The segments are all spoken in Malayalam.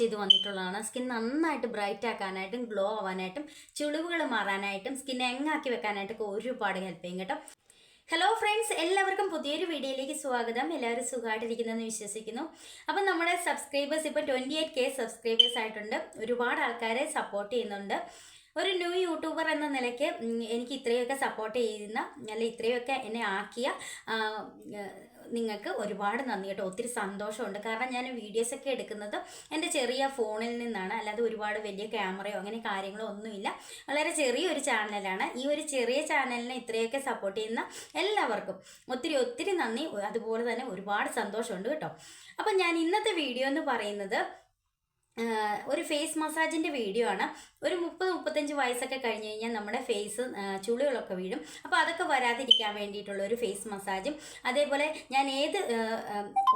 ചെയ്ത് വന്നിട്ടുള്ളതാണ്. സ്കിൻ നന്നായിട്ട് ബ്രൈറ്റ് ആക്കാനായിട്ടും ഗ്ലോ ആവാനായിട്ടും ചുളിവുകൾ മാറാനായിട്ടും സ്കിൻ എങ്ങാക്കി വെക്കാനായിട്ടൊക്കെ ഒരുപാട് ഹെൽപ്പ് ചെയ്യും കേട്ടോ. ഹലോ ഫ്രണ്ട്സ് എല്ലാവർക്കും പുതിയൊരു വീഡിയോയിലേക്ക് സ്വാഗതം. എല്ലാവരും സുഖമായിട്ടിരിക്കുന്നതെന്ന് വിശ്വസിക്കുന്നു. അപ്പം നമ്മുടെ സബ്സ്ക്രൈബേഴ്സ് ഇപ്പോൾ ട്വന്റി എയ്റ്റ് കെ സബ്സ്ക്രൈബേഴ്സ് ആയിട്ടുണ്ട്. ഒരുപാട് ആൾക്കാരെ സപ്പോർട്ട് ചെയ്യുന്നുണ്ട്. ഒരു ന്യൂ യൂട്യൂബർ എന്ന നിലയ്ക്ക് എനിക്ക് ഇത്രയൊക്കെ സപ്പോർട്ട് ചെയ്യുന്ന അല്ലെങ്കിൽ ഇത്രയൊക്കെ എന്നെ ആക്കിയ നിങ്ങൾക്ക് ഒരുപാട് നന്ദി കേട്ടോ. ഒത്തിരി സന്തോഷമുണ്ട്. കാരണം ഞാൻ വീഡിയോസ് ഒക്കെ എടുക്കുന്നത് എന്റെ ചെറിയ ഫോണിൽ നിന്നാണ്. അല്ലാതെ ഒരുപാട് വലിയ ക്യാമറയോ അങ്ങനെ കാര്യങ്ങളോ ഒന്നുമില്ല. വളരെ ചെറിയൊരു ചാനലാണ് ഈ ഒരു ചെറിയ ചാനലിനെ ഇത്രയൊക്കെ സപ്പോർട്ട് ചെയ്യുന്ന എല്ലാവർക്കും ഒത്തിരി ഒത്തിരി നന്ദി. അതുപോലെ തന്നെ ഒരുപാട് സന്തോഷമുണ്ട് കേട്ടോ. അപ്പം ഞാൻ ഇന്നത്തെ വീഡിയോ എന്ന് പറയുന്നത് ഒരു ഫേസ് മസാജിന്റെ വീഡിയോ ആണ്. ഒരു മുപ്പത് മുപ്പത്തഞ്ച് വയസ്സൊക്കെ കഴിഞ്ഞ് കഴിഞ്ഞാൽ നമ്മുടെ ഫേസ് ചുളികളൊക്കെ വീഴും. അപ്പോൾ അതൊക്കെ വരാതിരിക്കാൻ വേണ്ടിയിട്ടുള്ള ഒരു ഫേസ് മസാജും അതേപോലെ ഞാൻ ഏത്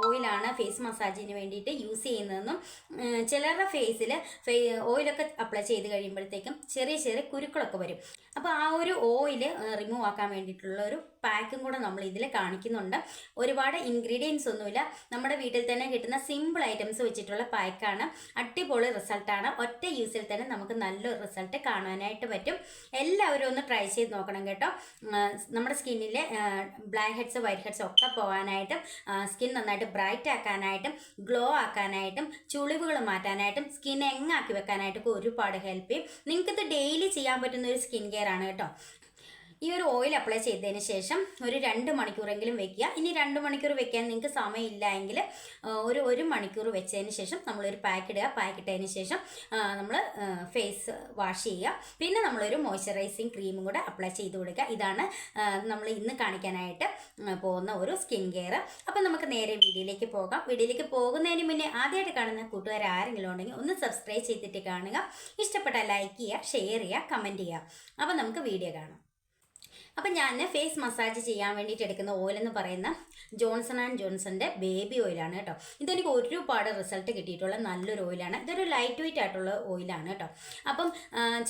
ഓയിലാണ് ഫേസ് മസാജിന് വേണ്ടിയിട്ട് യൂസ് ചെയ്യുന്നതെന്നും ചിലരുടെ ഫേസിൽ ഓയിലൊക്കെ അപ്ലൈ ചെയ്ത് കഴിയുമ്പോഴത്തേക്കും ചെറിയ ചെറിയ കുരുക്കളൊക്കെ വരും. അപ്പോൾ ആ ഒരു ഓയിൽ റിമൂവ് ആക്കാൻ വേണ്ടിയിട്ടുള്ള ഒരു പാക്കും കൂടെ നമ്മൾ ഇതിൽ കാണിക്കുന്നുണ്ട്. ഒരുപാട് ഇൻഗ്രീഡിയൻസ് ഒന്നുമില്ല. നമ്മുടെ വീട്ടിൽ തന്നെ കിട്ടുന്ന സിമ്പിൾ ഐറ്റംസ് വെച്ചിട്ടുള്ള പാക്കാണ്. അടിപൊളി റിസൾട്ടാണ് ഒറ്റ യൂസിൽ തന്നെ നമുക്ക് നല്ലൊരു റിസൾട്ട് കാണാനായിട്ട് പറ്റും. എല്ലാവരും ഒന്ന് ട്രൈ ചെയ്ത് നോക്കണം കേട്ടോ. നമ്മുടെ സ്കിന്നിലെ ബ്ലാക്ക് ഹെഡ്സ് വൈറ്റ് ഹെഡ്സ് ഒക്കെ പോകാനായിട്ടും സ്കിൻ നന്നായിട്ട് ബ്രൈറ്റ് ആക്കാനായിട്ടും ഗ്ലോ ആക്കാനായിട്ടും ചുളിവുകൾ മാറ്റാനായിട്ടും സ്കിൻ എങ്ങാക്കി വെക്കാനായിട്ടൊക്കെ ഒരുപാട് ഹെൽപ്പ് ചെയ്യും. നിങ്ങൾക്കിത് ഡെയിലി ചെയ്യാൻ പറ്റുന്ന ഒരു സ്കിൻ കെയർ ആണ് കേട്ടോ. ഈ ഒരു ഓയിൽ അപ്ലൈ ചെയ്തതിന് ശേഷം ഒരു രണ്ട് മണിക്കൂറെങ്കിലും വെക്കുക. ഇനി രണ്ട് മണിക്കൂർ വെക്കാൻ നിങ്ങൾക്ക് സമയമില്ല എങ്കിൽ ഒരു ഒരു മണിക്കൂർ വെച്ചതിന് ശേഷം നമ്മളൊരു പാക്ക് ഇടുക. പാക്ക് ഇട്ടതിന് ശേഷം നമ്മൾ ഫേസ് വാഷ് ചെയ്യുക. പിന്നെ നമ്മളൊരു മോയ്സ്ചറൈസിങ് ക്രീമും കൂടെ അപ്ലൈ ചെയ്ത് കൊടുക്കുക. ഇതാണ് നമ്മൾ ഇന്ന് കാണിക്കാനായിട്ട് പോകുന്ന ഒരു സ്കിൻ കെയർ അപ്പം നമുക്ക് നേരെ വീഡിയോയിലേക്ക് പോകാം. വീഡിയോയിലേക്ക് പോകുന്നതിന് മുന്നേ ആദ്യമായിട്ട് കാണുന്ന കൂട്ടുകാർ ആരെങ്കിലും ഉണ്ടെങ്കിൽ ഒന്ന് സബ്സ്ക്രൈബ് ചെയ്തിട്ട് കാണുക. ഇഷ്ടപ്പെട്ട ലൈക്ക് ചെയ്യുക ഷെയർ ചെയ്യുക കമന്റ് ചെയ്യുക. അപ്പം നമുക്ക് വീഡിയോ കാണാം. അപ്പം ഞാൻ ഫേസ് മസാജ് ചെയ്യാൻ വേണ്ടിയിട്ട് എടുക്കുന്ന ഓയിൽ എന്ന് പറയുന്ന ജോൺസൺ ആൻഡ് ജോൺസന്റെ ബേബി ഓയിലാണ് കേട്ടോ. ഇതെനിക്ക് ഒരുപാട് റിസൾട്ട് കിട്ടിയിട്ടുള്ള നല്ലൊരു ഓയിലാണ് ഇതൊരു ലൈറ്റ് വെയിറ്റ് ആയിട്ടുള്ള ഓയിലാണ് കേട്ടോ. അപ്പം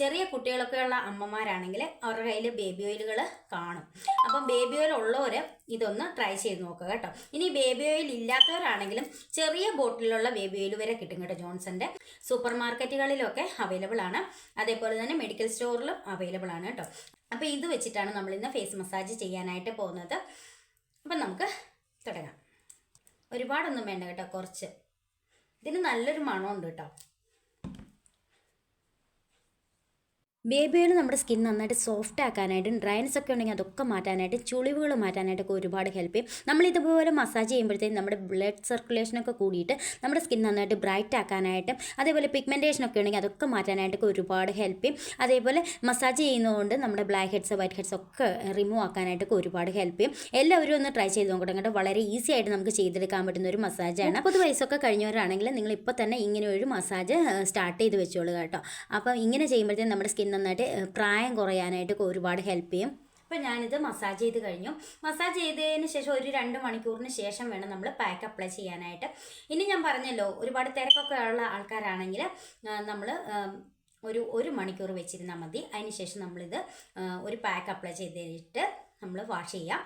ചെറിയ കുട്ടികളൊക്കെ ഉള്ള അമ്മമാരാണെങ്കിൽ അവരുടെ കയ്യിൽ ബേബി ഓയിലുകൾ കാണും. അപ്പം ബേബി ഓയിൽ ഉള്ളവർ ഇതൊന്ന് ട്രൈ ചെയ്ത് നോക്കുക കേട്ടോ. ഇനി ബേബി ഓയിൽ ഇല്ലാത്തവരാണെങ്കിലും ചെറിയ ബോട്ടിലുള്ള ബേബി ഓയിൽ വരെ കിട്ടും കേട്ടോ ജോൺസന്റെ സൂപ്പർ മാർക്കറ്റുകളിലൊക്കെ അവൈലബിൾ ആണ്. അതേപോലെ തന്നെ മെഡിക്കൽ സ്റ്റോറിലും അവൈലബിൾ ആണ് കേട്ടോ. അപ്പോൾ ഇത് വെച്ചിട്ടാണ് നമ്മൾ ഇന്ന് ഫേസ് മസാജ് ചെയ്യാനായിട്ട് പോകുന്നത്. അപ്പം നമുക്ക് തുടങ്ങാം. ഒരുപാടൊന്നും വേണ്ട കേട്ടോ കുറച്ച്. ഇതിന് നല്ലൊരു മണമുണ്ട് കേട്ടോ. ബേബി നമ്മുടെ സ്കിൻ നന്നായിട്ട് സോഫ്റ്റ് ആക്കാനായിട്ടും ഡ്രൈനസ് ഒക്കെ ഉണ്ടെങ്കിൽ അതൊക്കെ മാറ്റാനായിട്ട് ചുളിവുകൾ മാറ്റാനായിട്ടൊക്കെ ഒരുപാട് ഹെൽപ്പ് ചെയ്യും. നമ്മൾ ഇതുപോലെ മസാജ് ചെയ്യുമ്പോഴത്തേക്കും നമ്മുടെ ബ്ലഡ് സർക്കുലേഷനൊക്കെ കൂടിയിട്ട് നമ്മുടെ സ്കിൻ നന്നായിട്ട് ബ്രൈറ്റ് ആക്കാനായിട്ടും അതേപോലെ പിഗ്മെന്റേഷൻ ഒക്കെ ഉണ്ടെങ്കിൽ അതൊക്കെ മാറ്റാനായിട്ടൊക്കെ ഒരുപാട് ഹെൽപ്പ് ചെയ്യും. അതേപോലെ മസാജ് ചെയ്യുന്നതുകൊണ്ട് നമ്മുടെ ബ്ലാക്ക് ഹെഡ്സ് വൈറ്റ് ഹെഡ്സ് ഒക്കെ റിമൂവ് ആക്കാനായിട്ടൊക്കെ ഒരുപാട് ഹെൽപ്പ് ചെയ്യും. എല്ലാവരും ഒന്ന് ട്രൈ ചെയ്ത് നോക്കണം കേട്ടോ വളരെ ഈസി ആയിട്ട് നമുക്ക് ചെയ്തെടുക്കാൻ പറ്റുന്ന ഒരു മസാജാണ്. മുപ്പത് വയസ്സൊക്കെ കഴിഞ്ഞവരാണെങ്കിൽ നിങ്ങൾ ഇപ്പോൾ തന്നെ ഇങ്ങനെ ഒരു മസാജ് സ്റ്റാർട്ട് ചെയ്ത് വെച്ചോളൂ കേട്ടോ. അപ്പം ഇങ്ങനെ ചെയ്യുമ്പോഴത്തേക്കും നമ്മുടെ സ്കിൻ നന്നായിട്ട് പ്രായം കുറയാനായിട്ട് ഒരുപാട് ഹെൽപ്പ് ചെയ്യും. അപ്പോൾ ഞാനിത് മസാജ് ചെയ്ത് കഴിഞ്ഞു. മസാജ് ചെയ്തതിന് ശേഷം ഒരു രണ്ട് മണിക്കൂറിന് ശേഷം വേണം നമ്മൾ പാക്ക് അപ്ലൈ ചെയ്യാനായിട്ട്. ഇനി ഞാൻ പറഞ്ഞല്ലോ ഒരുപാട് തിരക്കൊക്കെ ഉള്ള ആൾക്കാരാണെങ്കിൽ നമ്മൾ ഒരു ഒരു മണിക്കൂർ വെച്ചിരുന്നാൽ മതി. അതിന് ശേഷം നമ്മളിത് ഒരു പാക്ക് അപ്ലൈ ചെയ്തിട്ട് നമ്മൾ വാഷ് ചെയ്യാം.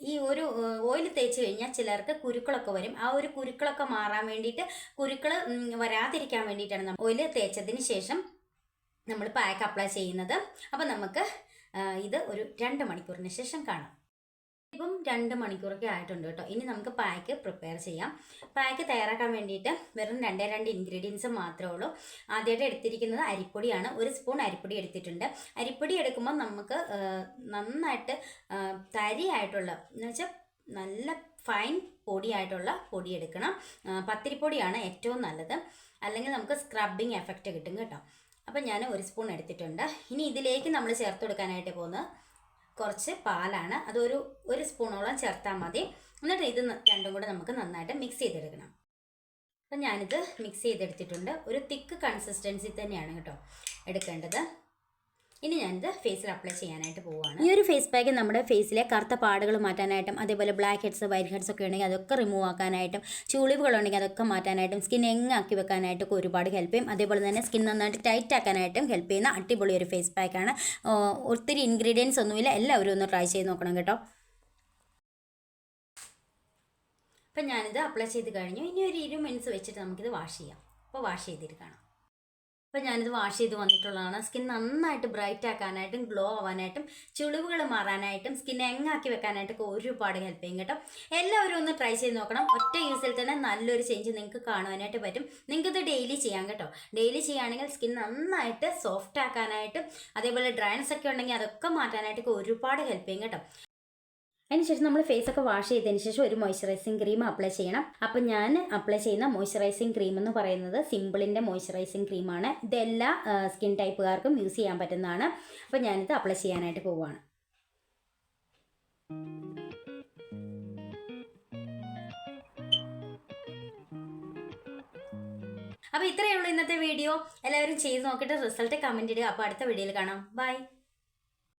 ഈ ഒരു ഓയിൽ തേച്ച് കഴിഞ്ഞാൽ ചിലർക്ക് കുരുക്കളൊക്കെ വരും. ആ ഒരു കുരുക്കളൊക്കെ മാറാൻ വേണ്ടിയിട്ട് കുരുക്കൾ വരാതിരിക്കാൻ വേണ്ടിയിട്ടാണ് നമ്മൾ ഓയിൽ തേച്ചതിന് ശേഷം നമ്മൾ പാക്ക് അപ്ലൈ ചെയ്യുന്നത്. അപ്പം നമുക്ക് ഇത് ഒരു രണ്ട് മണിക്കൂറിന് ശേഷം കാണാം. ഇപ്പം രണ്ട് മണിക്കൂറൊക്കെ ആയിട്ടുണ്ട് കേട്ടോ. ഇനി നമുക്ക് പാക്ക് പ്രിപ്പയർ ചെയ്യാം. പാക്ക് തയ്യാറാക്കാൻ വേണ്ടിയിട്ട് വെറും രണ്ടേ രണ്ട് ഇൻഗ്രീഡിയൻസ് മാത്രമേ ഉള്ളൂ. ആദ്യമായിട്ട് എടുത്തിരിക്കുന്നത് അരിപ്പൊടിയാണ്. ഒരു സ്പൂൺ അരിപ്പൊടി എടുത്തിട്ടുണ്ട്. അരിപ്പൊടി എടുക്കുമ്പോൾ നമുക്ക് നന്നായിട്ട് തരിയായിട്ടുള്ള എന്ന് വെച്ചാൽ നല്ല ഫൈൻ പൊടിയായിട്ടുള്ള പൊടി എടുക്കണം. പത്തിരിപ്പൊടിയാണ് ഏറ്റവും നല്ലത്. അല്ലെങ്കിൽ നമുക്ക് സ്ക്രബിങ് എഫക്റ്റ് കിട്ടും കേട്ടോ. അപ്പം ഞാൻ ഒരു സ്പൂൺ എടുത്തിട്ടുണ്ട്. ഇനി ഇതിലേക്ക് നമ്മൾ ചേർത്ത് കൊടുക്കാനായിട്ട് പോകുന്നത് കുറച്ച് പാലാണ്. അതൊരു ഒരു സ്പൂണോളം ചേർത്താൽ മതി. എന്നിട്ട് ഇത് രണ്ടും കൂടെ നമുക്ക് നന്നായിട്ട് മിക്സ് ചെയ്തെടുക്കണം. അപ്പം ഞാനിത് മിക്സ് ചെയ്തെടുത്തിട്ടുണ്ട്. ഒരു തിക്ക് കൺസിസ്റ്റൻസി തന്നെയാണ് കേട്ടോ എടുക്കേണ്ടത്. ഇനി ഞാനിത് ഫേസിൽ അപ്ലൈ ചെയ്യാനായിട്ട് പോവുകയാണ് ഈ ഒരു ഫേസ് പാക്ക് നമ്മുടെ ഫേസിലെ കറുത്ത പാടുകൾ മാറ്റാനായിട്ടും അതേപോലെ ബ്ലാക്ക് ഹെഡ്സ് വൈറ്റ് ഹെഡ്സ് ഒക്കെ ഉണ്ടെങ്കിൽ അതൊക്കെ റിമൂവ് ആക്കാനായിട്ടും ചുളിവുകൾ ഉണ്ടെങ്കിൽ അതൊക്കെ മാറ്റാനായിട്ടും സ്കിൻ എങ്ങാക്കി വെക്കാനായിട്ടൊക്കെ ഒരുപാട് ഹെൽപ്പ് ചെയ്യും. അതേപോലെ തന്നെ സ്കിൻ നന്നായിട്ട് ടൈറ്റ് ആക്കാനായിട്ടും ഹെൽപ്പ് ചെയ്യുന്ന അടിപൊളി ഒരു ഫേസ് പാക്കാണ് ഒത്തിരി ഇൻഗ്രീഡിയൻസ് ഒന്നുമില്ല. എല്ലാവരും ഒന്ന് ട്രൈ ചെയ്ത് നോക്കണം കേട്ടോ. അപ്പം ഞാനിത് അപ്ലൈ ചെയ്ത് കഴിഞ്ഞു. ഇനി ഒരു ഇരുപത് മിനിറ്റ്സ് വെച്ചിട്ട് നമുക്കിത് വാഷ് ചെയ്യാം. അപ്പോൾ വാഷ് ചെയ്തിട്ട് കാണാം. അപ്പോൾ ഞാനിത് വാഷ് ചെയ്ത് വന്നിട്ടുള്ളതാണ്. സ്കിൻ നന്നായിട്ട് ബ്രൈറ്റ് ആക്കാനായിട്ടും ഗ്ലോ ആവാനായിട്ടും ചുളിവുകൾ മാറാനായിട്ടും സ്കിൻ എങ്ങാക്കി വെക്കാനായിട്ടൊക്കെ ഒരുപാട് ഹെൽപ്പ് ചെയ്യും കേട്ടോ. എല്ലാവരും ഒന്ന് ട്രൈ ചെയ്ത് നോക്കണം. ഒറ്റ യൂസിൽ തന്നെ നല്ലൊരു ചേഞ്ച് നിങ്ങൾക്ക് കാണുവാനായിട്ട് പറ്റും. നിങ്ങൾക്കിത് ഡെയിലി ചെയ്യാം കേട്ടോ. ഡെയിലി ചെയ്യുകയാണെങ്കിൽ സ്കിൻ നന്നായിട്ട് സോഫ്റ്റ് ആക്കാനായിട്ടും അതേപോലെ ഡ്രൈനസ് ഒക്കെ ഉണ്ടെങ്കിൽ അതൊക്കെ മാറ്റാനായിട്ടൊക്കെ ഒരുപാട് ഹെൽപ്പ് ചെയ്യും കേട്ടോ. അതിനുശേഷം നമ്മൾ ഫേസ് ഒക്കെ വാഷ് ചെയ്തതിന് ശേഷം ഒരു മോയ്സ്ചറൈസിങ് ക്രീം അപ്ലൈ ചെയ്യണം. അപ്പം ഞാൻ അപ്ലൈ ചെയ്യുന്ന മോയ്സ്ചറൈസിങ് ക്രീം എന്ന് പറയുന്നത് സിമ്പിളിന്റെ മോയ്സ്ചറൈസിങ് ക്രീമാണ് ഇതെല്ലാ സ്കിൻ ടൈപ്പുകാർക്കും യൂസ് ചെയ്യാൻ പറ്റുന്നതാണ്. അപ്പം ഞാനിത് അപ്ലൈ ചെയ്യാനായിട്ട് പോവുകയാണ് അപ്പോൾ ഇത്രയേ ഉള്ളൂ ഇന്നത്തെ വീഡിയോ എല്ലാവരും ചെയ്ത് നോക്കിയിട്ട് റിസൾട്ട് കമന്റ് ഇടുക. അപ്പോൾ അടുത്ത വീഡിയോയിൽ കാണാം. ബൈ